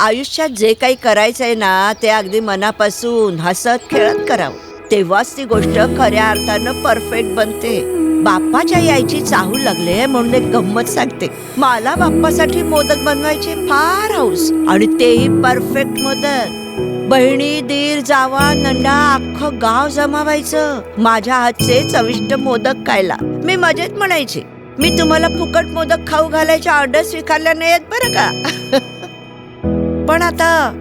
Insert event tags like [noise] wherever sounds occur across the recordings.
आयुष्यात जे काही करायचंय ना ते अगदी मनापासून हसत खेळत करावं. तेव्हाच ती गोष्ट खऱ्या अर्थानं परफेक्ट बनते. बाप्पाच्या यायची चाहू लागले म्हणून एक गंमत सांगते. मला बाप्पासाठी मोदक बनवायचे फार हौस आणि तेही परफेक्ट मोदक. बहिणी दीर जावा नंडा अख्खं गाव जमावायचं. माझ्या हातचे चविष्ट मोदक खायला. मी मजेत म्हणायचे. मी तुम्हाला फुकट मोदक खाऊ घालायच्या ऑर्डर स्वीकारल्या नाहीत बरं का? [laughs] पण आता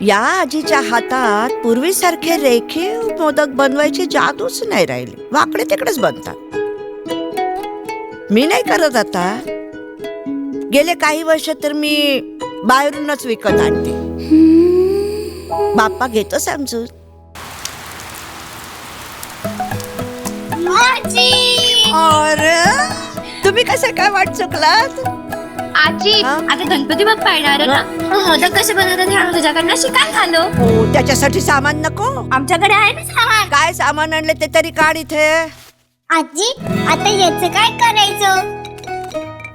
या आजीच्या हातात पूर्वीसारखे रेखीव मोदक बनवायची जादूच नाही राहिली. वाकडे तिकडेच बनतात. मी नाही करत आता. गेले काही वर्ष तर मी बाहेरूनच विकत आणते. बाप्पा घेतो समजून अरे! तुम्ही कसं काय वाट चुकलात? आजी हा? आता गणपती बाप्पा येणार आहे ना? मग मोदक कसे बनवतात हे आम्ही तुझ्याकडनं शिकायला आलो हो त्याच्यासाठी सामान नको. आमच्याकडे आहे ना सामान. काय सामान आणले ते तरी काढ इथे. आजी आता याचं काय करायचं?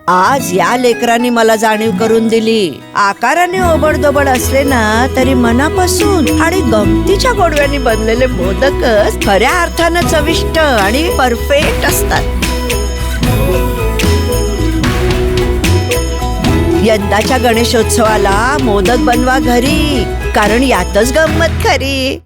आज या लेकरांनी मला जाणीव करून दिली. आकाराने ओबडदोबड असले ना तरी मनापासून आणि गमतीच्या गोडव्याने बनलेले मोदकच खऱ्या अर्थानं चविष्ट आणि परफेक्ट असतात. यंदाच्या गणेशोत्सवाला मोदक बनवा घरी कारण यातच गंमत खरी.